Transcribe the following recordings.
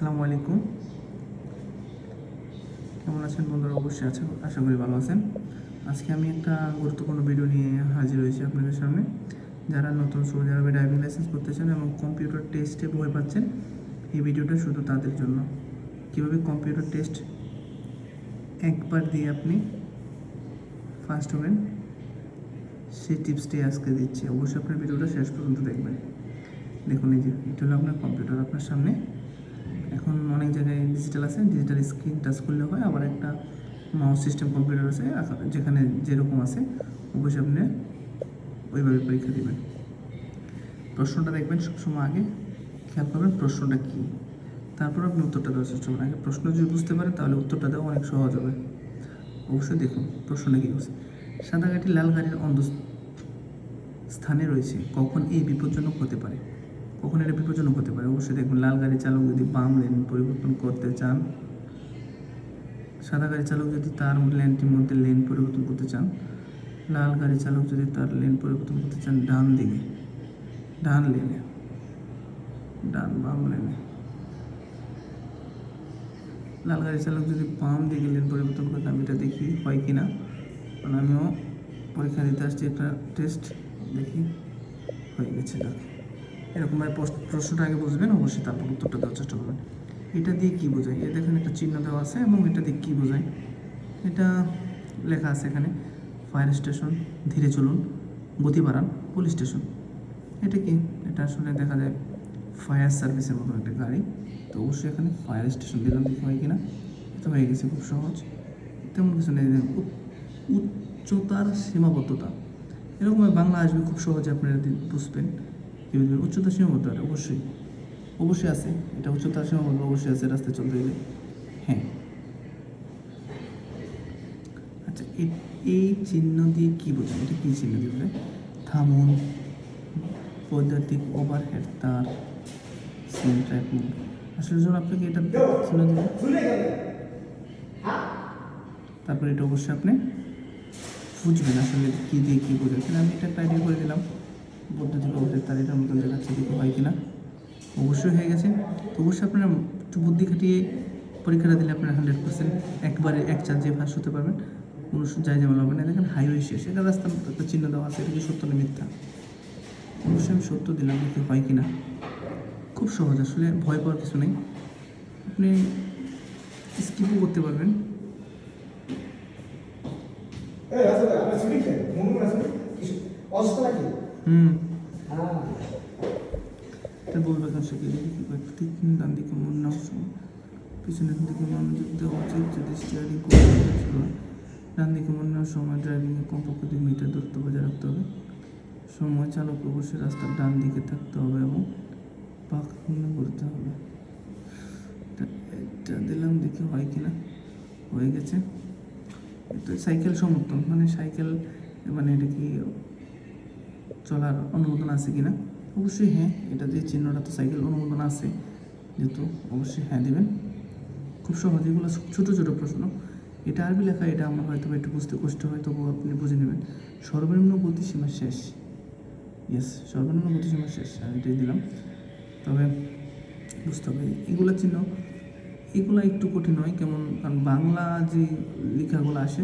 আসসালামু আলাইকুম। কেমন আছেন বন্ধুরা? অবশ্যই আছে আশা করি ভালো আছেন। আজকে আমি একটা গুরুত্বপূর্ণ ভিডিও নিয়ে হাজির হয়েছি আপনাদের সামনে। যারা নতুন সৌদি আরবে ড্রাইভিং লাইসেন্স করতে চান এবং কম্পিউটার টেস্টে ভয় পাচ্ছেন, এই ভিডিওটা শুধু তাদের জন্য। কীভাবে কম্পিউটার টেস্ট একবার দিয়ে আপনি ফার্স্ট হবেন, সেই টিপসটি আজকে দিচ্ছি। অবশ্যই আপনার ভিডিওটা শেষ পর্যন্ত দেখবেন। দেখুন, এই যে, এটা হলো আপনার কম্পিউটার আপনার সামনে এখন অনেক জায়গায় ডিজিটাল আছে ডিজিটাল স্ক্রিন টাচ করলে হয়, আবার একটা মাউস সিস্টেম কম্পিউটার আছে যেখানে যেরকম আছে, অবশ্যই আপনি ওইভাবে পরীক্ষা দেবেন। প্রশ্নটা দেখবেন সবসময় আগে, খেয়াল করবেন প্রশ্নটা কী। তারপর আপনি উত্তরটা দেওয়ার চেষ্টা করবেন। আগে প্রশ্ন যদি বুঝতে পারেন, তাহলে উত্তরটা দেওয়া অনেক সহজ হবে। অবশ্যই দেখুন প্রশ্নটা কী বলছে। সাদা গাড়ি লাল গাড়ির অন্ধ স্থানে রয়েছে, কখন এই বিপজ্জনক হতে পারে? কখন এটা বিপজ্জনক হতে পারে। অবশ্যই দেখুন, লাল গাড়ি চালক যদি বাম লেন পরিবর্তন করতে চান, সাদা গাড়ি চালক যদি তার লেনটির মধ্যে লেন পরিবর্তন করতে চান, লাল গাড়ি চালক যদি তার লেন পরিবর্তন করতে চান ডান দিকে, ডান লেনে ডান বাম লেনে লাল গাড়ি চালক যদি বাম দিকে লেন পরিবর্তন করতে আমি এটা দেখি হয় কি না, কারণ আমিও পরীক্ষা দিতে আসছি, একটা টেস্ট দেখি, হয়ে গেছে এরকমভাবে প্রশ্ন- প্রশ্নটা আগে বুঝবেন অবশ্যই তারপর উত্তরটা দেওয়ার চেষ্টা করবেন। এটা দিয়ে কী বোঝায়? এ দেখেন একটা চিহ্ন দেওয়া আছে এবং এটা দিয়ে কী বোঝায়? এটা লেখা আছে এখানে ফায়ার স্টেশন ধীরে চলুন, গতি বাড়ান পুলিশ স্টেশন এটা কি? এটা আসলে দেখা যায় ফায়ার সার্ভিসের মতো একটা গাড়ি। তো অবশ্যই এখানে ফায়ার স্টেশন দিলাম দেখি হয় কিনা। এটা হয়ে গেছে খুব সহজ। তেমন কিছু নেই। উচ্চতার সীমাবদ্ধতা। এরকম বাংলা আসবে খুব সহজে আপনারা বুঝবেন। কি বুঝবেন উচ্চতার সীমাবদ্ধতা অবশ্যই অবশ্যই আছে। এটা উচ্চতার সীমাবদ্ধ, অবশ্যই আছে রাস্তায় চলতে গেলে হ্যাঁ। আচ্ছা এই চিহ্ন দিয়ে কী বোঝায়? এটা কী চিহ্ন দিয়ে বোঝায়? থামুন, বৈদ্যুতিক ওভারহেড তার আসলে যখন আপনাকে এটা চিহ্ন দেবে, তারপরে এটা অবশ্যই আপনি বুঝবেন আসলে কী দিয়ে কী বোঝায়। আমি এটা একটা আইডিয়া করে দিলাম। ওভারহেড তার এটার মতন দেখাচ্ছে দেখি হয় কিনা। অবশ্যই হয়ে গেছে। তো অবশ্যই আপনারা একটু বুদ্ধি খাটিয়ে পরীক্ষাটা দিলে আপনারা হান্ড্রেড পার্সেন্ট একবারে এক চার্জে ফাঁস হতে পারবেন। কোনো যাই ঝামেলা হবে না দেখেন হাইওয়ে শেষ। এটা রাস্তার একটা চিহ্ন দেওয়া আছে, এটা কি সত্য না মিথ্যা? অবশ্যই আমি সত্য দিলাম দেখি হয় কি না খুব সহজ, আসলে ভয় পাওয়ার কিছু নেই। আপনি স্কিপও করতে পারবেন। অসুস্থ নাকি? হুম। বলবে সাথে দেখি ঠিক ডান দিকে মন নাও পিছনের দিকে মনোযোগ দেওয়া উচিত যদি স্টিয়ারিং ডান দিকে মন নেওয়ার সময় ড্রাইভিংয়ে কমপক্ষে দুই মিটার দূরত্ব বজায় রাখতে হবে। সময় চালক অবশ্যই রাস্তার ডান দিকে থাকতে হবে এবং পাক করতে হবে। এটা দিলাম, দেখি হয় কিনা হয়ে গেছে। এটা সাইকেল সমর্থন। মানে সাইকেল মানে এটা কি চলার অনুমোদন আছে কিনা? অবশ্যই হ্যাঁ এটা দিয়ে চিহ্নটা তো সাইকেল অনুমোদন আছে, যেহেতু অবশ্যই হ্যাঁ দেবেন। খুব সহজ, এগুলো ছোটো ছোটো প্রশ্ন। এটা আরবি লেখা, এটা আমার হয়তো একটু বুঝতে কষ্ট হয়, তবুও আপনি বুঝে নেবেন। সর্বনিম্ন গতিসীমা শেষ। ইয়েস সর্বনিম্ন গতিসীমা শেষ, আমি এটাই দিলাম। তবে বুঝতে হবে, এগুলো চিহ্ন, এগুলো একটু কঠিন হয় কেমন, কারণ বাংলা যে লেখাগুলো আসে,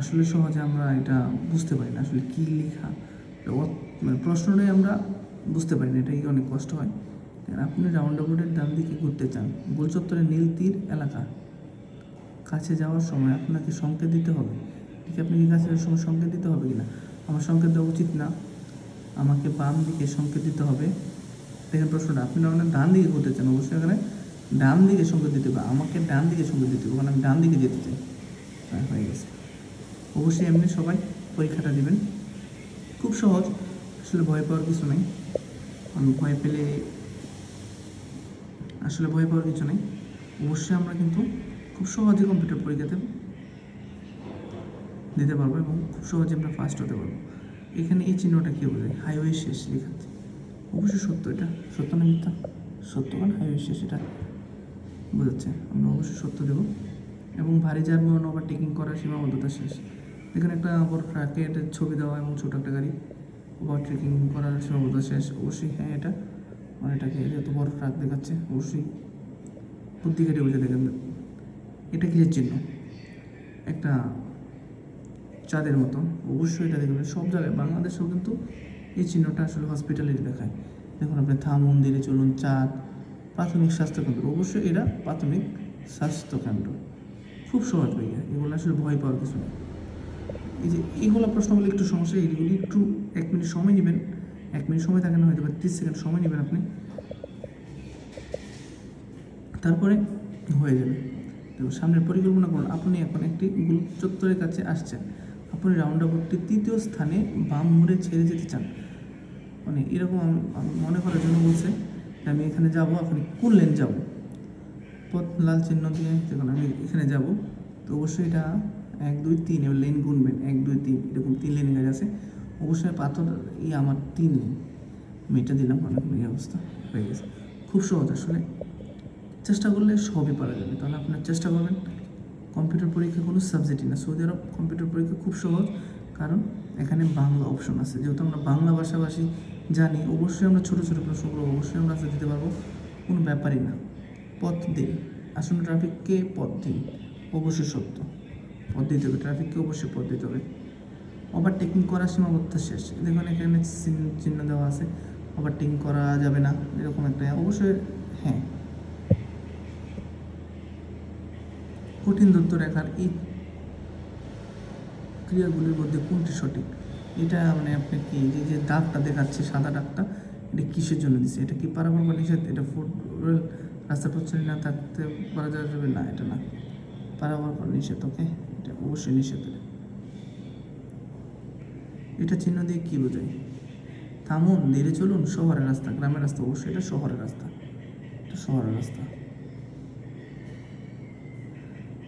আসলে সহজে আমরা এটা বুঝতে পারি না, আসলে কী লেখা। মানে প্রশ্নটাই আমরা বুঝতে পারি না এটাই অনেক কষ্ট হয়। আপনি রাউন্ড আবাউটের ডান দিকে ঘুরতে চান গোল চত্বরে নীল তীর এলাকা, কাছে যাওয়ার সময় আপনাকে সংকেত দিতে হবে। ঠিক আপনি কি কাছে সময় সংকেত দিতে হবে কিনা? আমার সংকেত দেওয়া উচিত না। আমাকে বাম দিকে সংকেত দিতে হবে। দেখেন প্রশ্নটা, আপনি না ডান দিকে ঘুরতে চান, অবশ্যই এখানে ডান দিকে সংকেত দিতে হবে। আমাকে ডান দিকে সংকেত দিতে হবে কারণ আমি ডান দিকে যেতে চাই। হ্যাঁ হয়ে গেছে। অবশ্যই এমনি সবাই পরীক্ষাটা দিবেন। খুব সহজ, আসলে ভয় পাওয়ার কিছু নেই। আমি ভয় পেলে আসলে ভয় পাওয়ার কিছু নেই। অবশ্যই আমরা কিন্তু খুব সহজে কম্পিউটার পরীক্ষাতে দিতে পারব এবং খুব সহজে আমরা ফার্স্ট হতে পারব। এখানে এই চিহ্নটা কী বোঝায়? হাইওয়ে শেষ লেখাতে অবশ্যই সত্য এটা। সত্য না মিথ্যা? সত্য মানে হাইওয়ে শেষ, এটা বোঝাচ্ছে। আমরা অবশ্যই সত্য দেব। এবং ভারী যানবাহন ওভারটেকিং করার সীমাবদ্ধতা শেষ। এখানে একটা বড় ট্রাকের ছবি দেওয়া এবং ছোটো একটা গাড়ি। ওভার ট্রেকিং করার সীমাবদ্ধতা শেষ। অবশ্যই হ্যাঁ এটা। মানে এটাকে যেহেতু বড় ট্রাক দেখাচ্ছে, অবশ্যই। বুদ্ধি কেটে বুঝে দেখেন। এটা কিসের চিহ্ন? একটা চাঁদের মতো। অবশ্যই এটা দেখবেন। সব জায়গায়, বাংলাদেশেও কিন্তু এই চিহ্নটা আসলে হসপিটালিটি দেখায়। দেখুন আপনি থাম মন্দিরে চলুন, চাঁদ, প্রাথমিক স্বাস্থ্যকেন্দ্র। অবশ্যই এরা প্রাথমিক স্বাস্থ্যকেন্দ্র। খুব সহজ ভাইয়া, এগুলো আসলে ভয় পাওয়ার কিছু নেই। এই যে এইগুলো প্রশ্নগুলো একটু সমস্যা এইগুলি একটু এক মিনিট সময় নেবেন। এক মিনিট সময় থাকে না হয়তো বা তিরিশ সেকেন্ড সময় নেবেন আপনি। তারপরে হয়ে যাবে তো সামনের পরিকল্পনা করুন, আপনি এখন একটি গোল চত্বরের কাছে আসছেন। আপনি রাউন্ড আবাউটটি তৃতীয় স্থানে বাম মুড়ে ছেড়ে যেতে চান। মানে এরকম মনে করার জন্য বলছে আমি এখানে যাব, আপনি কোন লেন যাব পথ, লাল চিহ্ন দিয়ে দেখুন আমি এখানে যাব, তো অবশ্যই এটা এক, দুই, তিন, এবার লেন গুনবেন, এক, দুই, তিন, এরকম তিন লেন গাছ আছে। অবশ্যই পাথর ই আমার তিন লেন আমি এটা দিলাম অনেক এই অবস্থা হয়ে গেছে। খুব সহজ আসলে। চেষ্টা করলে সবই পারা যাবে। তাহলে আপনার চেষ্টা করবেন কম্পিউটার পরীক্ষা কোনো সাবজেক্টই না। সৌদি আরব কম্পিউটার পরীক্ষা খুব সহজ, কারণ এখানে বাংলা অপশন আছে। যেহেতু আমরা বাংলা ভাষাভাষী জানি, অবশ্যই আমরা ছোটো ছোটো প্রশ্নগুলো অবশ্যই আমরা answer দিতে পারব। কোনো ব্যাপারই না। পথ দিন। আসন্ন ট্রাফিককে পথ দিন। অবশ্যই সত্য। পথ দিতে হবে, ট্রাফিককে অবশ্যই পথ দিতে হবে। ওভারটেকিং করার সীমাবদ্ধতা শেষ। দেখুন, এখানে চিহ্ন- দেওয়া আছে। ওভারটেকিং করা যাবে না, এরকম একটা, অবশ্যই হ্যাঁ। কঠিন দূরত্ব রেখার এই ক্রিয়াগুলির মধ্যে কোনটি সঠিক? এটা মানে আপনি কি, যে- যে দাগটা দেখাচ্ছে, সাদা দাগটা, এটা কিসের জন্য দিচ্ছে? এটা কি পারাবার বা নিষেধ? এটা ফুটবল রাস্তা পথচারী না থাকতে পারা যাবে না, এটা না। পারাবার নিষেধ ওকে এটা অবশ্যই নিষেধ এটা চিহ্ন দিয়ে কি বোঝায়? থামুন ধীরে চলুন, শহরের রাস্তা, গ্রামের রাস্তা, অবশ্যই এটা শহরের রাস্তা। এটা শহরের রাস্তা।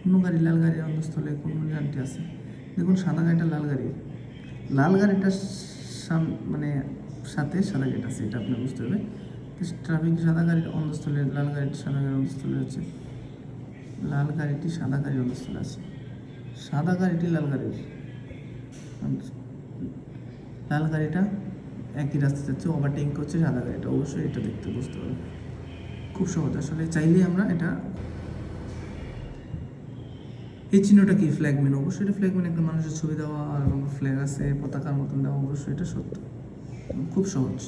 কোনো গাড়ি, লাল গাড়ি অন্ধস্থলে কোনো যানটি আছে? দেখুন, সাদা গাড়িটা লাল গাড়ি লাল গাড়িটার সাম- মানে সাথে সাদা গাড়িটা আছে, এটা আপনি বুঝতে হবে ট্রাফিক সাদা গাড়ির অন্ধস্থলে লাল গাড়িটি সাদা গাড়ির অন্ধস্থলে আছে। লাল গাড়িটি সাদা গাড়ির অন্ধস্থলে আছে। সাদা গাড়িটি লাল গাড়ির। লাল গাড়িটা একই রাস্তা যাচ্ছে ওভারটেকিং করছে সাদা গাড়িটা। অবশ্যই এটা দেখতে বুঝতে হবে খুব সহজ। আসলে চাইলেই আমরা এটা এই চিহ্নটা কি ফ্ল্যাগম্যান অবশ্যই এটা ফ্ল্যাগম্যান একটা মানুষের ছবি দেওয়া আর ফ্ল্যাগ আছে, পতাকার মতন দেওয়া, অবশ্যই এটা সত্য। খুব সহজ।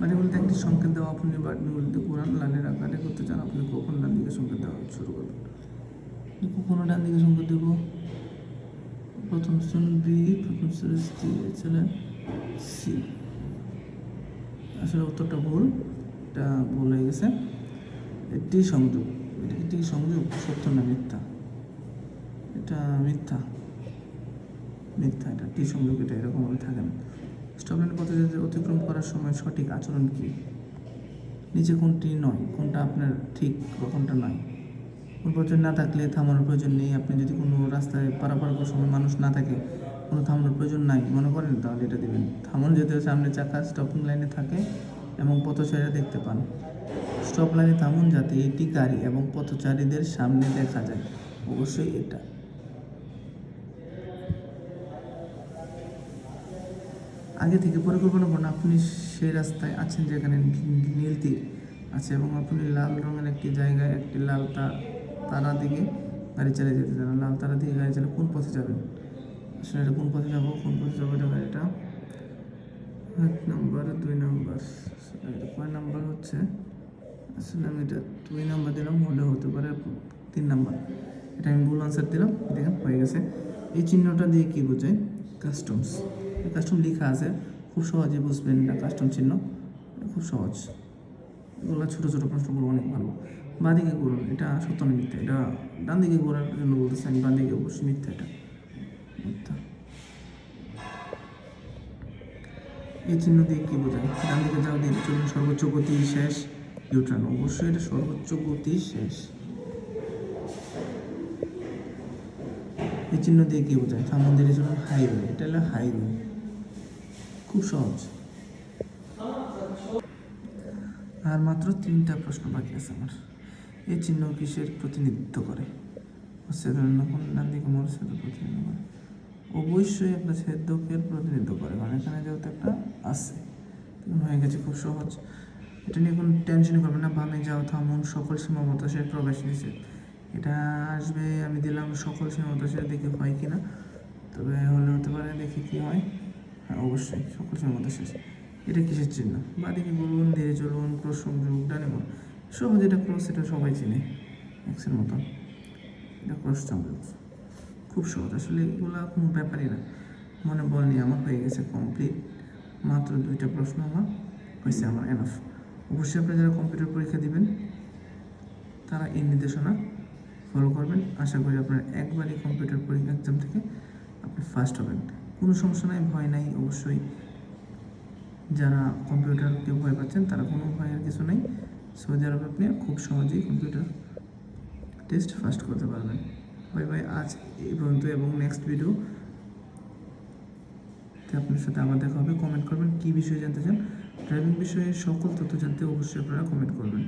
মানে বলতে একটি সংকেত দেওয়া, আপনি বাটনিগুলিতে কোরআন লালের আকারে করতে চান, আপনি কখন ডান দিকে সংকেত দেওয়া শুরু করবেন? কখনো ডান দিকে সংকেত দেব। প্রথম স্থান বি প্রথম স্থান সি এছাড়া সি আসলে উত্তরটা ভুল, এটা ভুল হয়ে গেছে। এটি সংযোগ এটা সংযোগ, সত্য না মিথ্যা? এটা মিথ্যা। মিথ্যা, এটা টি সংযোগ, এটা এরকমভাবে থাকে না। স্টপলাইন পথে অতিক্রম করার সময় সঠিক আচরণ কি? নিচে কোনটি নয়, কোনটা আপনার ঠিক কোনটা নয়? কোন প্রয়োজন না থাকলে থামানোর প্রয়োজন নেই। আপনি যদি কোনো রাস্তায় পারাপার করার সময় মানুষ না থাকে, কোনো থামানোর প্রয়োজন নাই, মনে করেন তাহলে এটা দেবেন। থামানো যেতে সামনে চাকা স্টপিং লাইনে থাকে এবং পথচারীরা দেখতে পান। স্টপ লাইনে থামুন যাতে এটি গাড়ি এবং পথচারীদের সামনে দেখা যায়। অবশ্যই এটা। আগে থেকে পরিকল্পনা করুন, আপনি সেই রাস্তায় আছেন যেখানে নীল আছে এবং আপনি লাল রঙের একটি জায়গায় একটি লাল তার তারা দিকে গাড়ি চালিয়ে যেতে চান লাল তারা দিকে গাড়ি চালিয়ে কোন পথে যাবেন? আসলে এটা কোন পথে যাব, কোন পথে যাব এটা গাড়িটা এক নাম্বার, দুই নাম্বার, এটা কয় নাম্বার হচ্ছে? আসলে আমি এটা দুই নাম্বার দিলাম হলে হতে পারে তিন নাম্বার। এটা আমি ভুল আনসার দিলাম, দেখেন হয়ে গেছে। এই চিহ্নটা দিয়ে কী বোঝায়? কাস্টমস কাস্টম লেখা আছে, খুব সহজে বুঝবেন এটা কাস্টম চিহ্ন, খুব সহজ। এগুলো ছোটো ছোটো প্রশ্নগুলো অনেক ভালো। বাঁ দিকে করুন এটা সত্য মিথ্যা, এটা ডান দিকে ঘোরার জন্য বলতেছে আমি বাঁ দিকে অবশ্যই মিথ্যা এটা। মিথ্যা। এই চিহ্ন দিয়ে কি বোঝায়? ডান দিকে যাও, দিয়ে চলুন, সর্বোচ্চ গতি শেষ। ইউটার্ন অবশ্যই এটা সর্বোচ্চ গতি শেষ। এই চিহ্ন দিয়ে কি বোঝায়? থামন দিয়ে চলুন হাইওয়ে এটা হলো হাইওয়ে খুব সহজ। আর মাত্র তিনটা প্রশ্ন বাকি আছে আমার। এই চিহ্ন কিসের প্রতিনিধিত্ব করে? প্রতিনিধিত্ব করে। অবশ্যই একটা সেদ্ধকের প্রতিনিধিত্ব করে মানে এখানে যেহেতু একটা আছে হয়ে গেছে খুব সহজ। এটা নিয়ে কোনো টেনশন করবেন না, বামে যাও, থামুন, সকল সীমাবদ্ধতার প্রবেশ নিষেধ। এটা আসবে, আমি দিলাম, সকল সীমাবদ্ধতার দিকে হয় কি না তবে হলে হতে পারে, দেখি কি হয়। হ্যাঁ অবশ্যই, সকল সীমাবদ্ধ শেষ এটা কিসের চিহ্ন? বাদিকে বলুন, ধীরে চলুন ক্রস সংযোগ ডানে সহজ এটা ক্রস এটা সবাই চিনে এক্সের মতন এটা ক্রস সংযোগ খুব সহজ। আসলে এগুলো কোনো ব্যাপারই না। মনে বল নিয়ে আমার হয়ে গেছে কমপ্লিট মাত্র দুইটা প্রশ্ন আমার, হয়েছে আমার এনাফ অবশ্যই আপনারা যারা কম্পিউটার পরীক্ষা দিবেন, তারা এই নির্দেশনা ফলো করবেন। আশা করি আপনার একবারই কম্পিউটার পরীক্ষা এক্সাম থেকে আপনি ফার্স্ট হবেন। কোনো সমস্যা নাই, ভয় নাই, অবশ্যই। যারা কম্পিউটারকে ভয় পাচ্ছেন, তারা কোনো ভয়ের কিছু নেই। সৌদি আরবে আপনি খুব সহজেই কম্পিউটার টেস্ট ফার্স্ট করতে পারবেন। বাই বাই, আজ এই পর্যন্ত এবং নেক্সট ভিডিও আপনার সাথে আবার দেখা হবে। কমেন্ট করবেন কী বিষয়ে জানতে চান ড্রাইভিং বিষয়ে সকল তথ্য জানতে অবশ্যই আপনারা কমেন্ট করবেন।